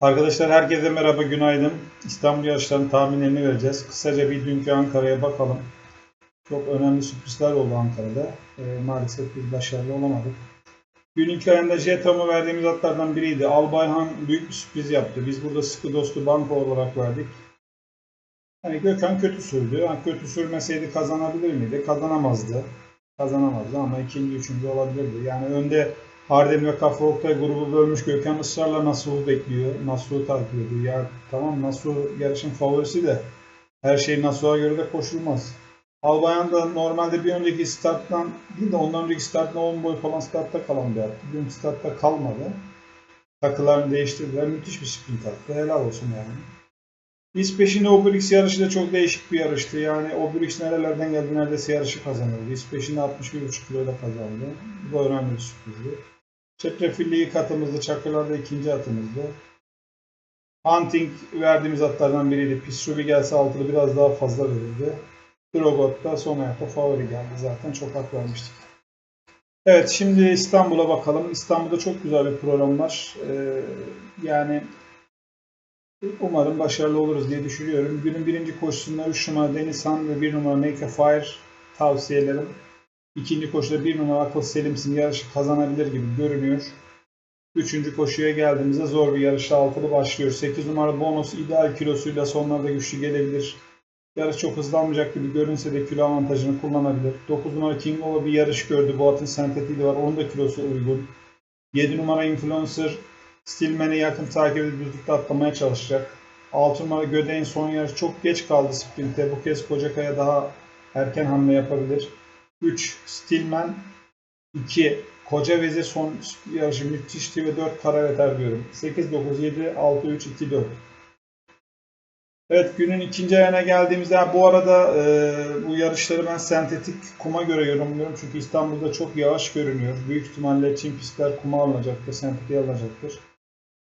Arkadaşlar herkese merhaba, günaydın. İstanbul yarışlarının tahminlerini vereceğiz. Kısaca bir dünkü Ankara'ya bakalım. Çok önemli sürprizler oldu Ankara'da. Ee, maalesef biz başarılı olamadık. Gün iki ayında Jetom'u verdiğimiz atlardan biriydi. Albayhan büyük bir sürpriz yaptı. Biz burada sıkı dostu banko olarak verdik. Yani Gökhan kötü sürdü. Yani kötü sürmeseydi kazanabilir miydi? Kazanamazdı. Kazanamazdı ama ikinci, üçüncü olabilirdi. Yani önde Hardem ve Kafa Oktay grubu bölmüş. Gökhan ısrarla Nasuh'u bekliyor. Nasuh'u takip ediyor. Ya tamam Nasuh yarışın favorisi de her şey Nasuh'a göre de koşulmaz. Albayan da normalde bir önceki starttan değil de ondan önceki starttan 10 boy falan startta kalan bir attı. Dün startta kalmadı. Takılarını değiştirdiler. Müthiş bir sprint attı. Helal olsun yani. Peşinde Obrix yarışı da çok değişik bir yarıştı. Yani Obrix nerelerden geldi neredeyse yarışı kazanırdı. Peşinde 61,5 kiloda kazandı. Bu da önemli bir sürprizdi. Çetrefilli ilk atımızdı. Çakırlar ikinci atımızdı. Hunting verdiğimiz atlardan biriydi. Pisrubi gelse altılı biraz daha fazla verirdi. Drogot da son ayakta favori geldi. Zaten çok hak vermiştik. Evet şimdi İstanbul'a bakalım. İstanbul'da çok güzel bir program var. Ee, yani umarım başarılı oluruz diye düşünüyorum. Günün birinci koşusunda 3 numara Denizhan ve 1 numara Make a Fire tavsiyelerim. İkinci koşuda 1 numara Akıl Selimsin yarışı kazanabilir gibi görünüyor. Üçüncü koşuya geldiğimizde zor bir yarışta altılı başlıyor. 8 numara bonus ideal kilosuyla sonlarda güçlü gelebilir. Yarış çok hızlanmayacak gibi görünse de kilo avantajını kullanabilir. 9 numara King Ova bir yarış gördü. Bu atın sentetiği var. Onun da kilosu uygun. 7 numara Influencer Stillman'i yakın takip edip düzlükte atlamaya çalışacak. 6 numara Gödeğin son yarış çok geç kaldı sprinte. Bu kez Kocakaya daha erken hamle yapabilir. 3 Stillman 2 Koca Vezir son yarışı müthişti ve 4 Karaveter diyorum. 8, 9, 7, 6, 3, 2, 4. Evet günün ikinci ayına geldiğimizde bu arada e, bu yarışları ben sentetik kuma göre yorumluyorum. Çünkü İstanbul'da çok yavaş görünüyor. Büyük ihtimalle Çin pistler kuma alınacaktır, sentetiğe alınacaktır.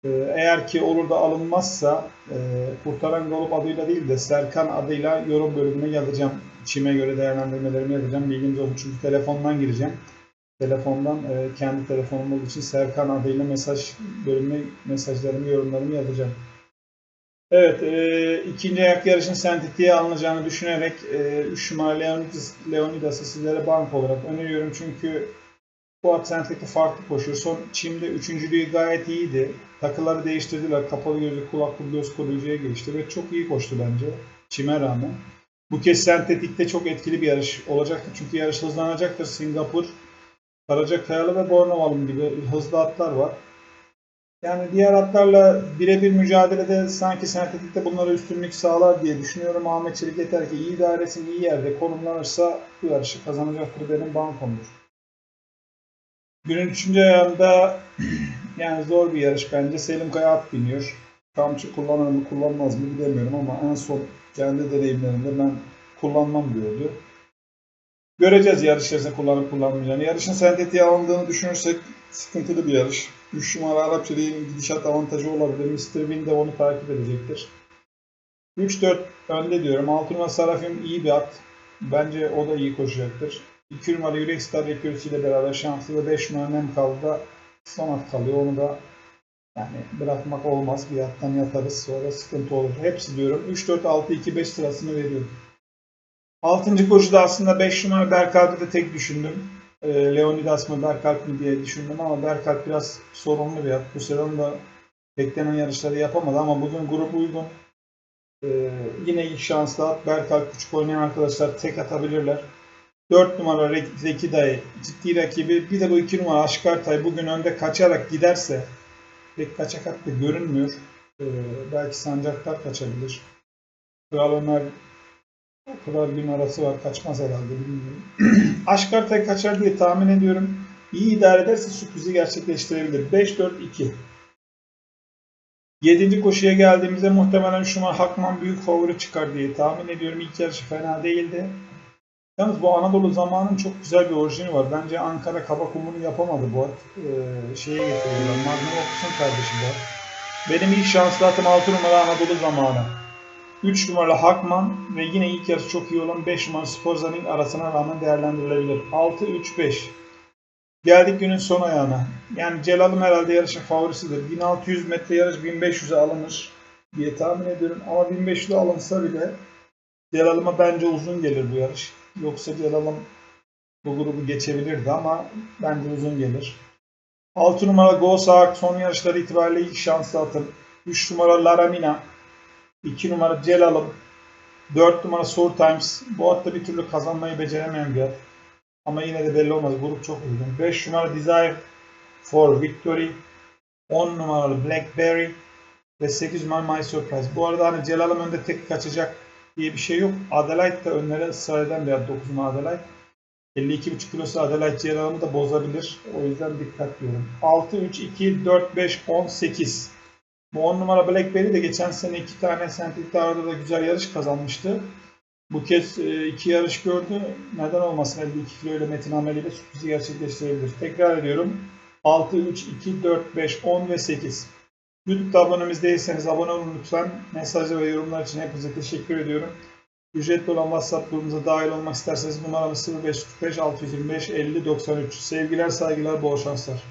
E, eğer ki olur da alınmazsa e, Kurtaran Golub adıyla değil de Serkan adıyla yorum bölümüne yazacağım. Çim'e göre değerlendirmelerimi yazacağım. Bilginiz olsun çünkü telefondan gireceğim. Telefondan e, kendi telefonum olduğu için Serkan adıyla mesaj bölümüne mesajlarımı, yorumlarımı yazacağım. Evet, e, ikinci ayak yarışın sentetiğe alınacağını düşünerek e, 3 numara Leonidas, Leonidas'ı sizlere bank olarak öneriyorum. Çünkü bu at sentetikte farklı koşuyor. Son Çim'de üçüncülüğü gayet iyiydi. Takıları değiştirdiler. Kapalı gözlü kulaklı göz koruyucuya geçti ve çok iyi koştu bence Çim'e rağmen. Bu kez sentetikte çok etkili bir yarış olacaktır. Çünkü yarış hızlanacaktır. Singapur, Karacakayalı ve Bornovalım gibi hızlı atlar var. Yani diğer atlarla birebir mücadelede sanki sentetikte bunlara üstünlük sağlar diye düşünüyorum. Ahmet Çelik yeter ki iyi idaresi iyi yerde konumlanırsa bu yarışı kazanacaktır benim bankomdur. Günün üçüncü ayağında yani zor bir yarış bence. Selim Kaya at biniyor. Kamçı kullanır mı kullanmaz mı bilemiyorum ama en son kendi deneyimlerimde ben kullanmam diyordu. Göreceğiz yarış içerisinde kullanıp kullanmayacağını. Yarışın sentetiğe alındığını düşünürsek sıkıntılı bir yarış. 3 numara Arap Çelik'in gidişat avantajı olabilir. Mr. Win de onu takip edecektir. 3-4 önde diyorum. 6 numara Sarafim iyi bir at. Bence o da iyi koşacaktır. 2 numara Yürek Star ile beraber şanslı ve 5 numara Nem kaldı da son at kalıyor. Onu da yani bırakmak olmaz. Bir attan yatarız. Sonra sıkıntı olur. Hepsi diyorum. 3-4-6-2-5 sırasını veriyorum. Altıncı koşuda aslında 5 numara Berkalp'i de tek düşündüm. E, Leonidas mı Berkalp mi diye düşündüm ama Berkalp biraz sorunlu bir at. Bu sezon da beklenen yarışları yapamadı ama bugün grup uygun. E, yine ilk şanslı at. Berkalp küçük oynayan arkadaşlar tek atabilirler. 4 numara Zeki Dayı ciddi rakibi. Bir de bu 2 numara Aşkartay bugün önde kaçarak giderse pek kaçak hattı görünmüyor. E, belki sancaklar kaçabilir. Kral Ömer kadar gün arası var. Kaçmaz herhalde bilmiyorum. Aşkartay kaçar diye tahmin ediyorum. İyi idare ederse sürprizi gerçekleştirebilir. 5-4-2. 7. koşuya geldiğimizde muhtemelen Şuma Hakman büyük favori çıkar diye tahmin ediyorum. İlk yarışı fena değildi. Yalnız bu Anadolu zamanın çok güzel bir orijini var. Bence Ankara kaba kumunu yapamadı bu at. Ee, şeye getiriyorlar. Magnum Opus'un kardeşi bu. Benim ilk şanslı atım 6 numara Anadolu zamanı. 3 numaralı Hakman ve yine ilk yarısı çok iyi olan 5 numaralı Sporza'nın arasına rağmen değerlendirilebilir. 6-3-5. Geldik günün son ayağına. Yani Celal'ım herhalde yarışın favorisidir. 1600 metre yarış 1500'e alınır diye tahmin ediyorum. Ama 1500'e alınsa bile Celal'ıma bence uzun gelir bu yarış. Yoksa Celal'ım bu grubu geçebilirdi ama bence uzun gelir. 6 numara Go Saak son yarışları itibariyle ilk şanslı atım. 3 numara Laramina. 2 numara Celal'ım. 4 numara Sour Times. Bu hatta bir türlü kazanmayı beceremeyen bir at. Ama yine de belli olmaz. Grup çok uygun. 5 numara Desire for Victory. 10 numaralı Blackberry. Ve 8 numara My Surprise. Bu arada hani Celal'ım önde tek kaçacak diye bir şey yok. Adelaide de önlere ısrar eden bir at. 9 numara Adelaide. 52,5 kilosu Adelaide Celal'ımı da bozabilir. O yüzden dikkat diyorum. 6, 3, 2, 4, 5, 10, 8. Bu 10 numara Blackberry de geçen sene iki tane Sentik Tower'da da güzel yarış kazanmıştı. Bu kez e, iki yarış gördü. Neden olmasın 52 kilo ile Metin Ameli ile sürprizi gerçekleştirebilir. Tekrar ediyorum. 6, 3, 2, 4, 5, 10 ve 8. YouTube'da abonemiz değilseniz abone olun lütfen. Mesajlar ve yorumlar için hepinize teşekkür ediyorum. Ücretli olan WhatsApp grubumuza dahil olmak isterseniz numaramız 0545 625 50 93. Sevgiler, saygılar, bol şanslar.